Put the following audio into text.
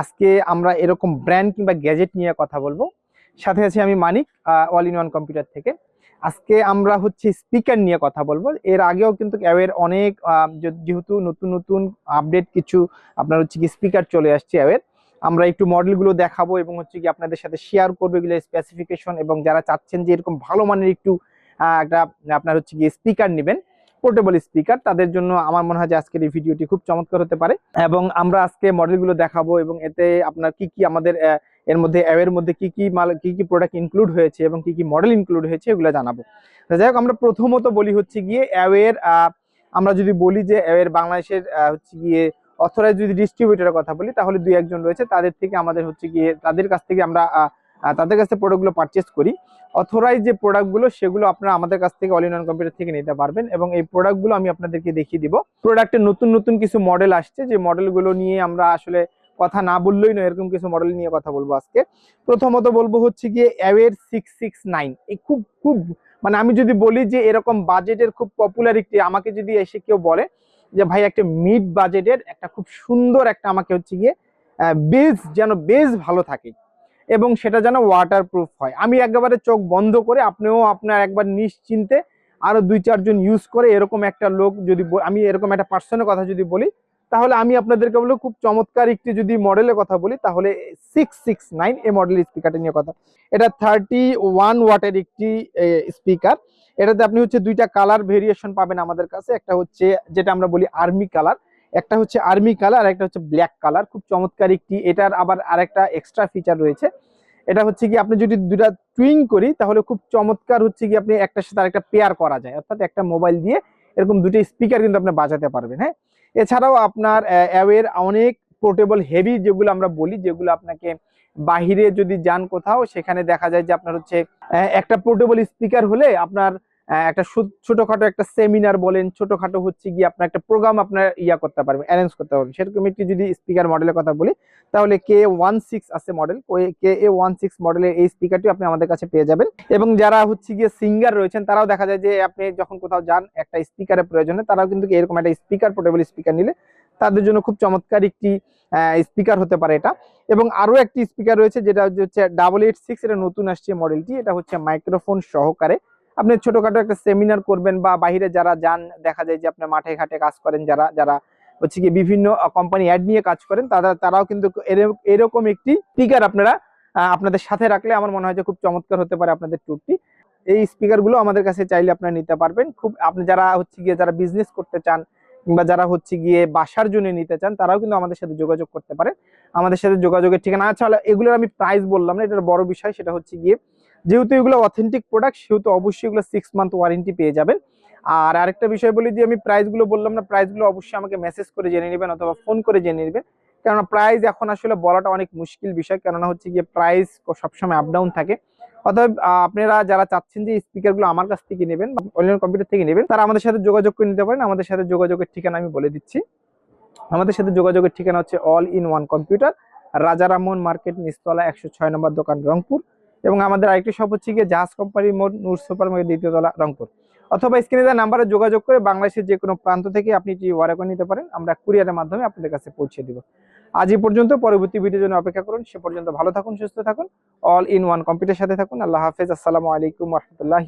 আজকে আমরা এরকম ব্র্যান্ড কিংবা গ্যাজেট নিয়ে কথা বলব। সাথে আছি আমি Manik all in one computer থেকে। আজকে আমরা হচ্ছে স্পিকার নিয়ে কথা বলব। এর আগেও কিন্তু অ্যাওয়ের অনেক যেহেতু নতুন নতুন আপডেট কিছু আপনার হচ্ছে কি স্পিকার চলে আসছে অ্যাওয়ের আমরা একটু মডেলগুলো দেখাবো এবং হচ্ছে কি আপনাদের সাথে শেয়ার করব এগুলো স্পেসিফিকেশন এবং যারা চাচ্ছেন যে এরকম ভালো মানের একটু একটা আপনার হচ্ছে কি স্পিকার নেবেন। পোর্টেবল স্পিকার তাদের জন্য আমার মনে হয় যে আজকের এই ভিডিওটি খুব চমৎকার হতে পারে। এবং আমরা আজকে মডেলগুলো দেখাবো এবং এতে আপনার কি কি আমাদের এর মধ্যে অ্যাওয়ের মধ্যে কি কি মাল, কি কি প্রোডাক্ট ইনক্লুড হয়েছে এবং কি কি মডেল ইনক্লুড হয়েছে এগুলো জানাব। যাই হোক, আমরা প্রথমত বলি হচ্ছে গিয়ে অ্যাওয়ের আমরা যদি বলি যে অ্যাওয়ের বাংলাদেশের হচ্ছে গিয়ে অথরাইজ যদি ডিস্ট্রিবিউটরের কথা বলি, তাহলে দুই একজন রয়েছে। তাদের থেকে আমাদের হচ্ছে গিয়ে, তাদের কাছ থেকে আমরা তাদের কাছ থেকে প্রোডাক্টগুলো পারচেস করি। অথরাইজ যে প্রোডাক্টগুলো সেগুলো আপনারা আমাদের কাছ থেকে অল ইন কম্পিউটার থেকে নিতে পারবেন এবং এই প্রোডাক্টগুলো আমি আপনাদেরকে দেখিয়ে দিব। প্রোডাক্টের নতুন নতুন কিছু মডেল আসছে, যে মডেলগুলো নিয়ে আমরা আসলে কথা না বললেই নয়, এরকম কিছু মডেল নিয়ে কথা বলব আজকে। প্রথমত বলব হচ্ছে গিয়ে অ্যাওয়ের সিক্স সিক্স নাইন এই খুব খুব মানে আমি যদি বলি যে এরকম বাজেটের খুব পপুলারিটি আমাকে যদি এসে কেউ বলে যে, ভাই, একটা মিড বাজেটের একটা খুব সুন্দর একটা আমাকে হচ্ছে গিয়ে বেজ যেন বেজ ভালো থাকে। এবং সেটা যেন ওয়াটার প্রুফ হয়। আমি একেবারে চোখ বন্ধ করে আপনিও আপনার একবার নিশ্চিন্তে আরও দুই চারজন ইউজ করে এরকম একটা লোক যদি আমি এরকম একটা পার্সনের কথা যদি বলি, তাহলে আমি আপনাদেরকে বলব খুব চমৎকার একটি যদি মডেলের কথা বলি, তাহলে সিক্স সিক্স নাইন এ মডেলের স্পিকারটা নিয়ে কথা। এটা থার্টি ওয়ান ওয়াটের একটি স্পিকার এটাতে আপনি হচ্ছে দুইটা কালার ভেরিয়েশন পাবেন আমাদের কাছে। একটা হচ্ছে যেটা আমরা বলি আর্মি কালার একটা হচ্ছে আর্মি কালার আর একটা হচ্ছে ব্ল্যাক কালার। খুব চমৎকার একটি, এটার আবার আরেকটা এক্সট্রা ফিচার রয়েছে। এটা হচ্ছে কি, আপনি যদি দুটা টুইং করি, তাহলে খুব চমৎকার হচ্ছে কি, আপনি একটার সাথে আরেকটা পেয়ার করা যায়। অর্থাৎ একটা মোবাইল দিয়ে এরকম দুটো স্পিকার কিন্তু আপনি বাজাতে পারবেন হ্যাঁ? এছাড়াও আপনার অ্যাওয়ের অনেক পোর্টেবল হেভি যেগুলো আমরা বলি, যেগুলো আপনাকে বাহিরে যদি যান কোথাও, সেখানে দেখা যায় যে আপনার হচ্ছে একটা পোর্টেবল স্পিকার হলে আপনার একটা ছোটখাটো একটা সেমিনার বলেন, ছোটখাটো হচ্ছে গিয়ে আপনার একটা প্রোগ্রাম আপনার ইয়া করতে পারবেন অ্যারেঞ্জ করতে পারবেন। সেরকম একটি যদি স্পিকার মডেলের কথা বলি, তাহলে কে ওয়ান সিক্স আছে model K A one six মডেলের এই স্পিকারটি আপনি আমাদের কাছে পেয়ে যাবেন। এবং যারা হচ্ছে গিয়ে সিঙ্গার রয়েছেন, তারাও দেখা যায় যে আপনি যখন কোথাও যান, একটা স্পিকারের প্রয়োজনে, তারাও কিন্তু এরকম একটা স্পিকার পোর্টেবল স্পিকার নিলে তাদের জন্য খুব চমৎকার একটি স্পিকার হতে পারে এটা। এবং আরও একটি স্পিকার রয়েছে, যেটা হচ্ছে ডাবল এইট সিক্স এটা নতুন আসছে মডেলটি এটা হচ্ছে মাইক্রোফোন সহকারে। আপনি ছোটখাটো একটা সেমিনার করবেন বা বাইরে যারা যান, দেখা যায় যে আপনি মাঠে ঘাটে কাজ করেন, যারা যারা হচ্ছে কি বিভিন্ন কোম্পানি অ্যাড নিয়ে কাজ করেন, তারা, তারাও কিন্তু এরকম একটি স্পিকার আপনারা আপনাদের সাথে রাখলে আমার মনে হয় যে খুব চমৎকার হতে পারে আপনাদের ট্যুরটি এই স্পিকারগুলো আমাদের কাছে চাইলে আপনারা নিতে পারবেন। খুব, আপনি যারা হচ্ছে গিয়ে যারা বিজনেস করতে চান কিংবা যারা হচ্ছে গিয়ে বাসার জন্য নিতে চান, তারাও কিন্তু আমাদের সাথে যোগাযোগ করতে পারে। আমাদের সাথে যোগাযোগের ঠিকানা আচ্ছা এগুলোর আমি প্রাইস বললাম না, এটার বড় বিষয় সেটা হচ্ছে গিয়ে যেহেতু এগুলো অথেন্টিক প্রোডাক্ট সেহেতু অবশ্যই এগুলো সিক্স মান্থ ওয়ারেন্টি পেয়ে যাবেন। আর আরেকটা বিষয় বলি যে আমি প্রাইসগুলো বললাম না প্রাইসগুলো অবশ্যই আমাকে মেসেজ করে জেনে নেবেন অথবা ফোন করে জেনে নেবেন। কেননা প্রাইস এখন আসলে বলাটা অনেক মুশকিল বিষয়, কেননা হচ্ছে গিয়ে প্রাইস সবসময় আপ ডাউন থাকে। অতএব আপনারা যারা চাচ্ছেন যে স্পিকারগুলো আমার কাছ থেকে নেবেন অনলাইন কম্পিউটার থেকে নেবেন, তারা আমাদের সাথে যোগাযোগ করে নিতে পারেন। আমাদের সাথে যোগাযোগের ঠিকানা আমি বলে দিচ্ছি। আমাদের সাথে যোগাযোগের ঠিকানা হচ্ছে all in one computer Rajaraman market নিস্তলা একশো ছয় নম্বর দোকান রংপুর। এবং আমাদের আরেকটি শপ হচ্ছে গিয়ে জাহাজ কোম্পানি মোড় নূর সুপার মার্কেট দ্বিতীয় তলা রংপুর। অথবা স্ক্রিনে দেওয়া নাম্বারে যোগাযোগ করে বাংলাদেশের যে কোনো প্রান্ত থেকে আপনি এটি অর্ডার করে নিতে পারেন। আমরা কুরিয়ারের মাধ্যমে আপনাদের কাছে পৌঁছে দিব। আজ পর্যন্ত, পরবর্তী ভিডিওর জন্য অপেক্ষা করুন। সে পর্যন্ত ভালো থাকুন, সুস্থ থাকুন। অল ইন ওয়ান কম্পিউটার সাথে থাকুন। আল্লাহ হাফেজ। আসসালামু আলাইকুম রহমতুল্লাহ